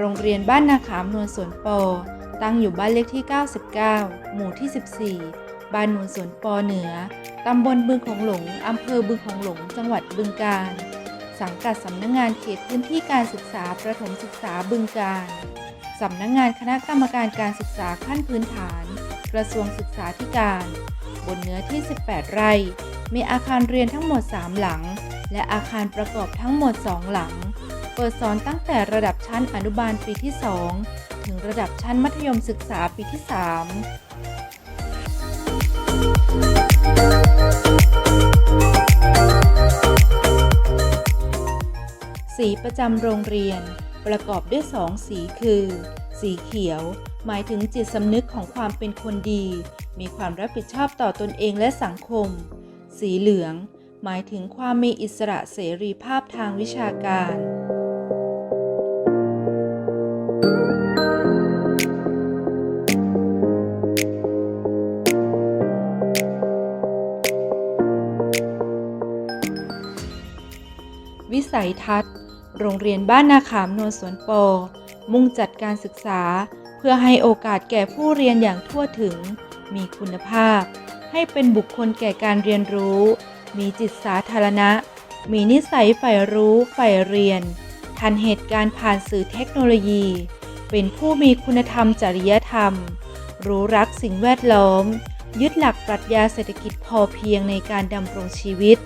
โรงเรียนบ้านนาขามนวลสวนปอ ตั้งอยู่บ้านเลขที่ 99 หมู่ที่ 14 บ้านนวลสวนปอเหนือ ตำบลบึงของหลง อำเภอบึงของหลง จังหวัดบึงกาฬ สังกัดสำนักงงานเขตพื้นที่การศึกษาประถมศึกษาบึงกาฬ สำนักงงานคณะกรรมการการศึกษาขั้นพื้นฐาน กระทรวงศึกษาธิการ บนเนื้อที่ 18 ไร่ มีอาคารเรียนทั้งหมด 3 หลัง และอาคารประกอบทั้งหมด 2 หลัง เปิดสอนตั้งแต่ระดับชั้นอนุบาลปีที่ 2 ถึงระดับชั้นมัธยมศึกษาปีที่ 3 สีประจำโรงเรียน ประกอบด้วยสองสีคือ สีเขียว หมายถึงจิตสำนึกของความเป็นคนดี มีความรับผิดชอบต่อตนเองและสังคม สีเหลืองหมายถึงความมีอิสระเสรีภาพทางวิชาการ วิสัยทัศน์ โรงเรียนบ้านนาขามนวลสวนปอมุ่งจัดการศึกษา เพื่อให้โอกาสแก่ผู้เรียนอย่างทั่วถึง มีคุณภาพ ให้เป็นบุคคลแก่การเรียนรู้ มีจิตสาธารณะ มีนิสัยใฝ่รู้ใฝ่เรียน ทันเหตุการณ์ผ่านสื่อเทคโนโลยี เป็นผู้มีคุณธรรมจริยธรรม รู้รักสิ่งแวดล้อม ยึดหลักปรัชญาเศรษฐกิจพอเพียงในการดำรงชีวิต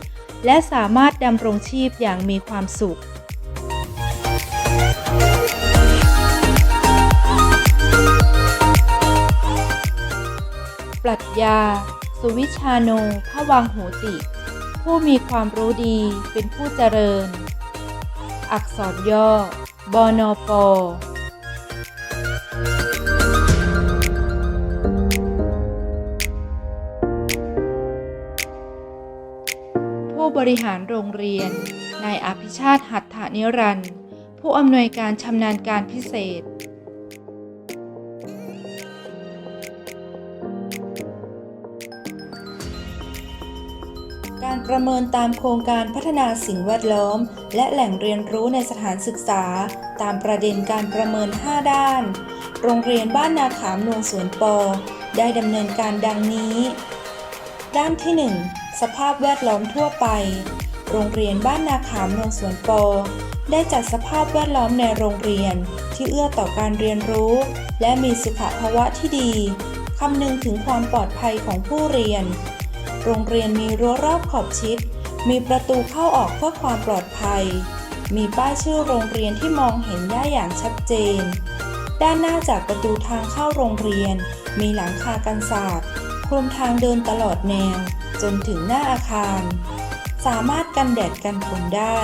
และสามารถดำรงชีพอย่างมีความสุข ปรัชญา สุวิชาโนพระวังโหติ ผู้มีความรู้ดีเป็นผู้เจริญ อักษรย่อบอนอป ผู้บริหารโรงเรียน นายอภิชาติหัตถนิรันด์ผู้อำนวยการชำนาญการพิเศษ การประเมินตามโครงการพัฒนาสิ่งแวดล้อม และแหล่งเรียนรู้ในสถานศึกษา ตามประเด็นการประเมิน 5 ด้าน โรงเรียนบ้านนาขามนวลสวนปอ ได้ดำเนินการดังนี้ ด้านที่ 1 สภาพแวดล้อมทั่วไป โรงเรียนบ้านนาขามนวลสวนปอได้จัดสภาพแวดล้อมในโรงเรียนที่เอื้อต่อการเรียนรู้ และมีสุขภาวะที่ดี คำนึงถึงความปลอดภัยของผู้เรียน โรงเรียนมีรั้วรอบขอบชิด มีประตูเข้าออกเพื่อความปลอดภัย มีป้ายชื่อโรงเรียนที่มองเห็นได้อย่างชัดเจน ด้านหน้าจากประตูทางเข้าโรงเรียน มีหลังคากันศาสตร์คลุมทางเดินตลอดแนว จนถึงหน้าอาคาร สามารถกันแดดกันฝนได้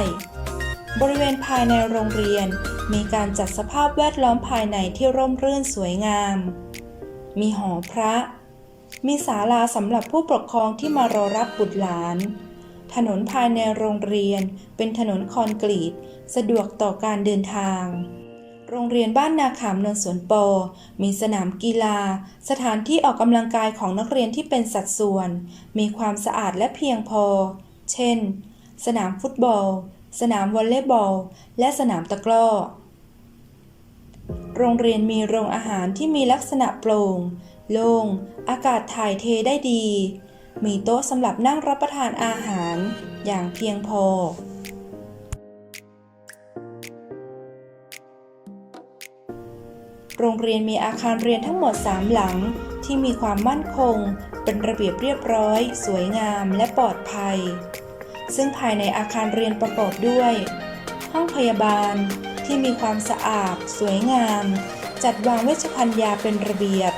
บริเวณภายในโรงเรียนมีการจัดสภาพแวดล้อมภายในที่ร่มรื่นสวยงาม มีหอพระ มีศาลาสำหรับผู้ปกครองที่มารอรับบุตรหลาน ถนนภายในโรงเรียนเป็นถนนคอนกรีต สะดวกต่อการเดินทาง โรงเรียนบ้านนาขามนนสวนปอ มีสนามกีฬา สถานที่ออกกำลังกายของนักเรียนที่เป็นสัดส่วน มีความสะอาดและเพียงพอ เช่น สนามฟุตบอล สนามวอลเลย์บอล และสนามตะกร้อ โรงเรียนมีโรงอาหารที่มีลักษณะโปร่ง โล่ง อากาศถ่ายเทได้ดี มีโต๊ะสำหรับนั่งรับประทานอาหาร อย่างเพียงพอ โรงเรียนมีอาคารเรียนทั้งหมด 3 หลัง ที่มีความมั่นคง เป็นระเบียบเรียบร้อย สวยงาม และปลอดภัย ซึ่งภายในอาคารเรียนประกอบด้วย ห้องพยาบาล ที่มีความสะอาด สวยงาม จัดวางเวชภัณฑ์ยาเป็นระเบียบ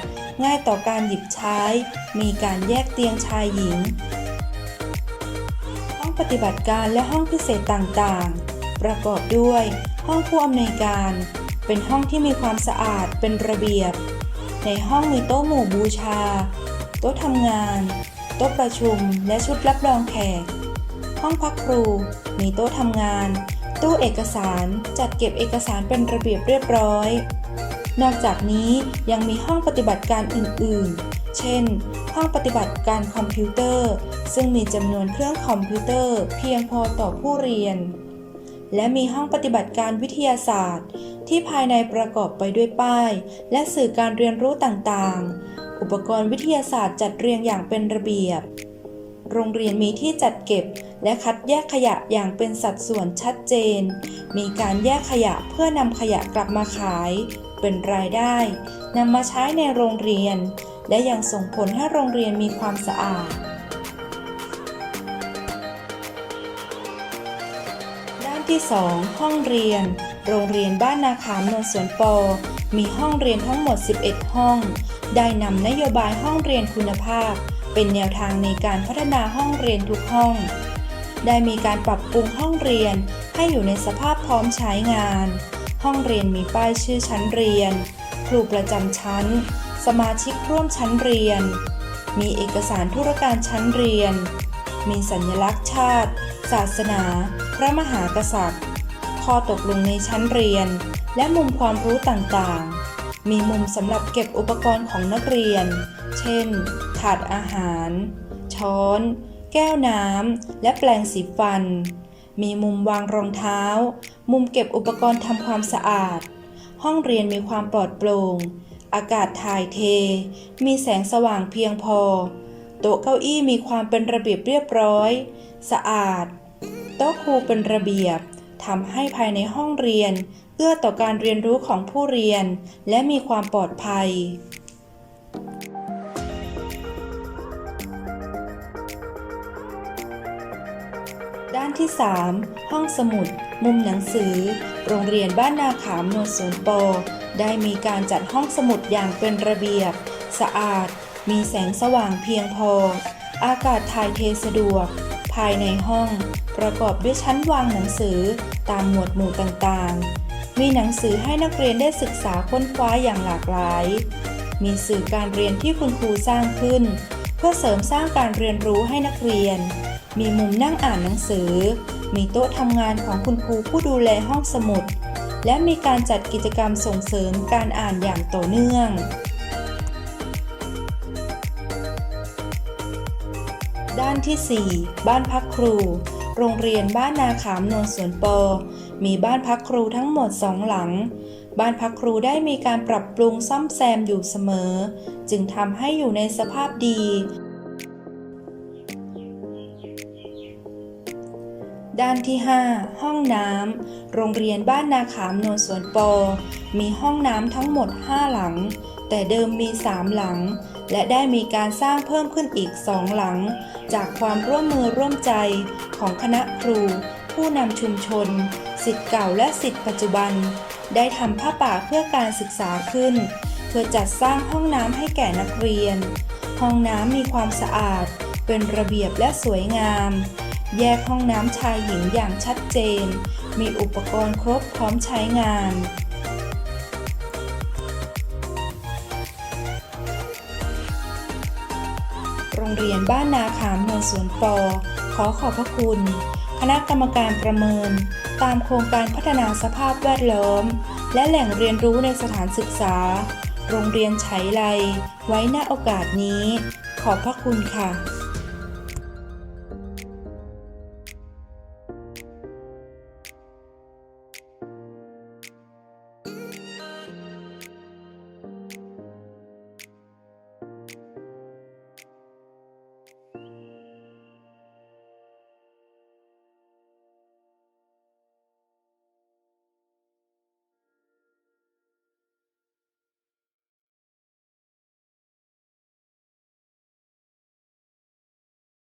ง่ายต่อการหยิบใช้ มีการแยกเตียงชายหญิง ห้องปฏิบัติการและห้องพิเศษต่างๆ ประกอบด้วย ห้องผู้อำนวยการ เป็นห้องที่มีความสะอาดเป็นระเบียบ ในห้องมีโต๊ะหมู่บูชา โต๊ะทำงาน โต๊ะประชุม และชุดรับรองแขก ห้องพักครู มีโต๊ะทำงาน ตู้เอกสารจัดเก็บเอกสารเป็นระเบียบเรียบร้อย นอกจากนี้ยังมีห้องปฏิบัติการอื่น ๆ เช่น ห้องปฏิบัติการคอมพิวเตอร์ ซึ่งมีจำนวนเครื่องคอมพิวเตอร์ เพียงพอต่อผู้เรียน และมีห้องปฏิบัติการวิทยาศาสตร์ ที่ภายในประกอบไปด้วยป้าย และสื่อการเรียนรู้ต่างๆ อุปกรณ์วิทยาศาสตร์จัดเรียงอย่างเป็นระเบียบ โรงเรียนมีที่จัดเก็บ และคัดแยกขยะอย่างเป็นสัดส่วนชัดเจน มีการแยกขยะเพื่อนำขยะกลับมาขาย เป็นรายได้นำมาใช้ในโรงเรียน และยังส่งผลให้โรงเรียนมีความสะอาดด้านที่ 2 ห้องเรียน โรงเรียนบ้านนาขามนนสวนปอ มีห้องเรียนทั้งหมด 11 ห้อง ได้นำนโยบายห้องเรียนคุณภาพ เป็นแนวทางในการพัฒนาห้องเรียนทุกห้อง ได้มีการปรับปรุงห้องเรียนให้อยู่ในสภาพพร้อมใช้งาน ห้องเรียนมีป้ายชื่อชั้นเรียน ครูประจำชั้น สมาชิกร่วมชั้นเรียน มีเอกสารธุรการชั้นเรียน มีสัญลักษณ์ชาติ ศาสนา พระมหากษัตริย์ ข้อตกลงในชั้นเรียน และมุมความรู้ต่างๆ มีมุมสำหรับเก็บอุปกรณ์ของนักเรียน เช่น ถาดอาหาร ช้อน แก้วน้ำ และแปรงสีฟัน มีมุมวางรองเท้า มุมเก็บอุปกรณ์ทำความสะอาด ห้องเรียนมีความปลอดโปร่ง อากาศถ่ายเท มีแสงสว่างเพียงพอ โต๊ะเก้าอี้มีความเป็นระเบียบเรียบร้อย สะอาด โต๊ะครูเป็นระเบียบ ทำให้ภายในห้องเรียน เอื้อต่อการเรียนรู้ของผู้เรียน และมีความปลอดภัยด้านที่ 3 ห้องสมุด มุมหนังสือ โรงเรียนบ้านนาขามโนนสวนปอได้มีการจัดห้องสมุดอย่างเป็นระเบียบ สะอาด มีแสงสว่างเพียงพอ อากาศถ่ายเทสะดวก ภายในห้อง ประกอบด้วยชั้นวางหนังสือตามหมวดหมู่ต่างๆ มีหนังสือให้นักเรียนได้ศึกษาค้นคว้าอย่างหลากหลาย มีสื่อการเรียนที่คุณครูสร้างขึ้น เพื่อเสริมสร้างการเรียนรู้ให้นักเรียน มีมุมนั่งอ่านหนังสือ มีโต๊ะทำงานของคุณครูผู้ดูแลห้องสมุด และมีการจัดกิจกรรมส่งเสริมการอ่านอย่างต่อเนื่องานที่ 4 บ้านพักครู โรงเรียนบ้านนาขามโนนสวนปอ มีบ้านพักครูทั้งหมดสองหลัง บ้านพักครูได้มีการปรับปรุงซ่อมแซมอยู่เสมอ จึงทำให้อยู่ในสภาพดี ด้านที่ 5 ห้องน้ำ โรงเรียนบ้านนาขามโนนสวนปอ มีห้องน้ำทั้งหมด 5 หลัง แต่เดิมมี 3 หลัง และได้มีการสร้างเพิ่มขึ้นอีก2หลัง จากความร่วมมือร่วมใจของคณะครู ผู้นำชุมชนสิทธิ์เก่าและสิทธิ์ปัจจุบัน ได้ทำผ้าป่าเพื่อการศึกษาขึ้น เพื่อจัดสร้างห้องน้ำให้แก่นักเรียน ห้องน้ำมีความสะอาด เป็นระเบียบและสวยงาม แยกห้องน้ำชายหญิงอย่างชัดเจน มีอุปกรณ์ครบพร้อมใช้งาน เรียนบ้านนาขามโนนสวนปอขอขอบพระคุณ คณะกรรมการประเมิน ตามโครงการพัฒนาสภาพแวดล้อม และแหล่งเรียนรู้ในสถานศึกษา โรงเรียนไฉไล ไว้ณโอกาสนี้ ขอบพระคุณค่ะ